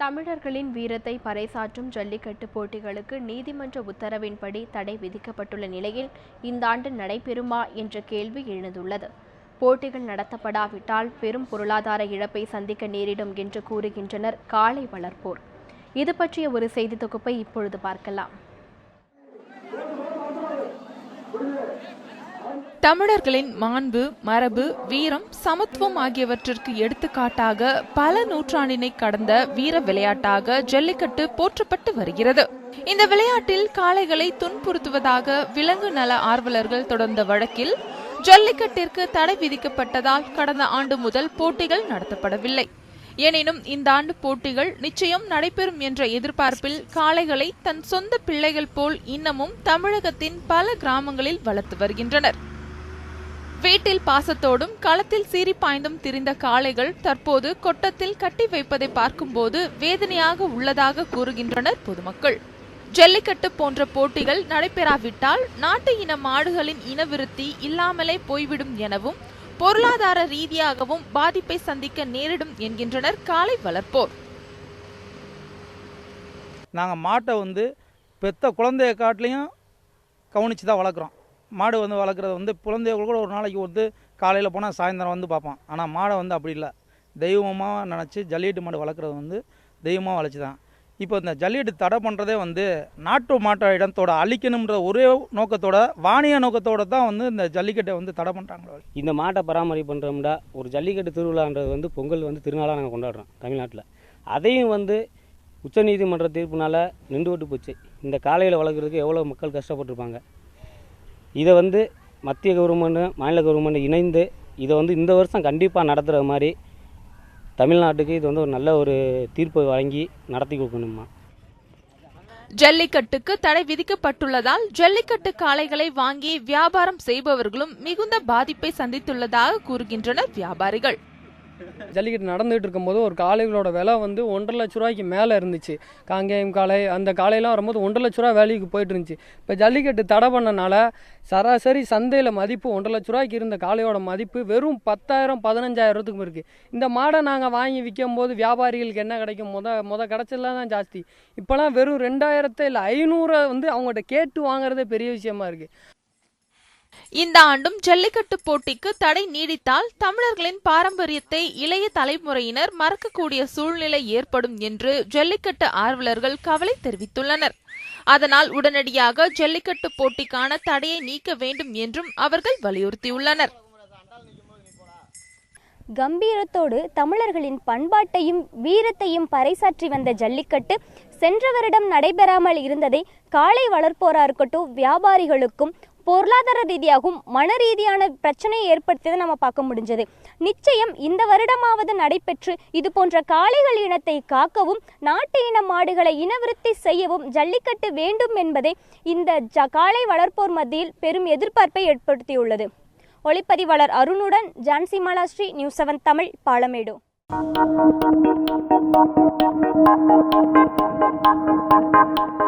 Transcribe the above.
தமிழர்களின் வீரத்தை பறைசாற்றும் ஜல்லிக்கட்டு போட்டிகளுக்கு நீதிமன்ற உத்தரவின்படி தடை விதிக்கப்பட்டுள்ள நிலையில் இந்த ஆண்டு நடைபெறுமா என்ற கேள்வி எழுந்துள்ளது. போட்டிகள் நடத்தப்படாவிட்டால் பெரும் பொருளாதார இழப்பை சந்திக்க நேரிடும் என்று கூறுகின்றனர் காளை வளர்ப்போர். இது பற்றிய ஒரு செய்தி தொகுப்பை இப்பொழுது பார்க்கலாம். தமிழர்களின் மாண்பு மரபு வீரம் சமத்துவம் ஆகியவற்றிற்கு எடுத்துக்காட்டாக பல நூற்றாண்டினை கடந்த வீர விளையாட்டாக ஜல்லிக்கட்டு போற்றப்பட்டு வருகிறது. இந்த விளையாட்டில் காளைகளை துன்புறுத்துவதாக விலங்கு நல ஆர்வலர்கள் தொடர்ந்த வழக்கில் ஜல்லிக்கட்டிற்கு தடை விதிக்கப்பட்டதால் கடந்த ஆண்டு முதல் போட்டிகள் நடத்தப்படவில்லை. எனினும் இந்த ஆண்டு போட்டிகள் நிச்சயம் நடைபெறும் என்ற எதிர்பார்ப்பில் காளைகளை தன் சொந்த பிள்ளைகள் போல் இன்னமும் தமிழகத்தின் பல கிராமங்களில் வளர்த்து வருகின்றனர். வீட்டில் பாசத்தோடும் களத்தில் சீறி பாய்ந்தும் திரிந்த காளைகள் தற்போது கொட்டத்தில் கட்டி வைப்பதை பார்க்கும்போது வேதனையாக உள்ளதாக கூறுகின்றனர் பொதுமக்கள். ஜல்லிக்கட்டு போன்ற போட்டிகள் நடைபெறாவிட்டால் நாட்டு இன மாடுகளின் இனவிருத்தி இல்லாமலே போய்விடும் எனவும் பொருளாதார ரீதியாகவும் பாதிப்பை சந்திக்க நேரிடும் என்கின்றனர் காளை வளர்ப்போர். நாங்கள் மாட்டை வந்து பெத்த குழந்தைய காட்டிலையும் கவனித்து தான் வளர்க்குறோம். மாடு வந்து வளர்க்குறது வந்து குழந்தைகள் கூட ஒரு நாளைக்கு வந்து காலையில் போனால் சாயந்தரம் வந்து பார்ப்போம் ஆனால் மாடை வந்து அப்படி இல்லை. தெய்வமாக நினச்சி ஜல்லிக்கட்டு மாடு வளர்க்குறது வந்து தெய்வமாக வளர்ச்சி தான் இப்போ இந்த ஜல்லிக்கட்டு தடை பண்ணுறதே வந்து நாட்டு மாட்டு இடத்தோட அழிக்கணுன்ற ஒரே நோக்கத்தோட வாணிய நோக்கத்தோட தான் வந்து இந்த ஜல்லிக்கட்டை வந்து தடை பண்ணுறாங்களோ இந்த மாட்டை பராமரிப்பு பண்ணுறோம்டா ஒரு ஜல்லிக்கட்டு திருவிழான்றது வந்து பொங்கல் வந்து திருநாளாக நாங்கள் கொண்டாடுறோம் தமிழ்நாட்டில். அதையும் வந்து உச்சநீதிமன்ற தீர்ப்புனால நின்று விட்டு போச்சு. இந்த காலையில் வளர்க்குறதுக்கு எவ்வளோ மக்கள் கஷ்டப்பட்டிருப்பாங்க. இதை வந்து மத்திய கவர்மெண்ட்டு மாநில கவர்மெண்ட்டு இணைந்து இதை வந்து இந்த வருஷம் கண்டிப்பாக நடத்துகிற மாதிரி தமிழ்நாட்டுக்கு இது வந்து ஒரு நல்ல ஒரு தீர்ப்பு வழங்கி நடத்தி கொடுக்கணுமா ஜல்லிக்கட்டுக்கு தடை விதிக்கப்பட்டுள்ளதால் ஜல்லிக்கட்டு காளைகளை வாங்கி வியாபாரம் செய்பவர்களும் மிகுந்த பாதிப்பை சந்தித்துள்ளதாக கூறுகின்றனர் வியாபாரிகள். ஜல்லிக்கட்டு நடந்துகிட்டு இருக்கும்போது ஒரு காளைகளோட விலை வந்து ஒன்றரை லட்ச ரூபாய்க்கு மேலே இருந்துச்சு. காங்கேயம் காளை அந்த காளையெல்லாம் வரும்போது ஒன்றரை லட்ச ரூபா வேலைக்கு போயிட்டு இருந்துச்சு. இப்போ ஜல்லிக்கட்டு தடை பண்ணனால சராசரி சந்தையில் மதிப்பு ஒன்றரை லட்ச ரூபாய்க்கு இருந்த காளையோட மதிப்பு வெறும் பத்தாயிரம் பதினஞ்சாயிரத்துக்கும் இருக்குது இந்த மாடை நாங்கள் வாங்கி விற்கும் போது வியாபாரிகளுக்கு என்ன கிடைக்கும்? முத முத கிடச்சதுலாம் தான் ஜாஸ்தி. இப்போலாம் வெறும் ரெண்டாயிரத்தை இல்லை ஐநூறை வந்து அவங்கள்ட்ட கேட்டு வாங்குறதே பெரிய விஷயமா இருக்குது இந்த ஆண்டும் ஜல்லிக்கட்டு போட்டிக்கு தடை நீடித்தால் தமிழர்களின் பாரம்பரியத்தை இளைய தலைமுறையினர் மறக்கக்கூடிய சூழ்நிலை ஏற்படும் என்று ஜல்லிக்கட்டு ஆர்வலர்கள் கவலை தெரிவித்துள்ளனர். அதனால் உடனடியாக ஜல்லிக்கட்டு போட்டிக்கான தடையை நீக்க வேண்டும் என்றும் அவர்கள் வலியுறுத்தியுள்ளனர். கம்பீரத்தோடு தமிழர்களின் பண்பாட்டையும் வீரத்தையும் பறைசாற்றி வந்த ஜல்லிக்கட்டு சென்ற வருடம் நடைபெறாமல் இருந்ததை காளை வளர்ப்போரா இருக்கட்டும் வியாபாரிகளுக்கும் பொருளாதார ரீதியாகவும் மன ரீதியான பிரச்சனையை ஏற்படுத்தியதை நம்ம பார்க்க முடிஞ்சது நிச்சயம் இந்த வருடமாவது நடைபெற்று இது போன்ற காளைகள் இனத்தை காக்கவும் நாட்டு இன மாடுகளை இனவிருத்தி செய்யவும் ஜல்லிக்கட்டு வேண்டும் என்பதே இந்த ஜ காளை வளர்ப்போர் மத்தியில் பெரும் எதிர்பார்ப்பை ஏற்படுத்தியுள்ளது ஒளிப்பதிவாளர் அருணுடன் Jhansi Malashree news seven Tamil Palamedu Thank you.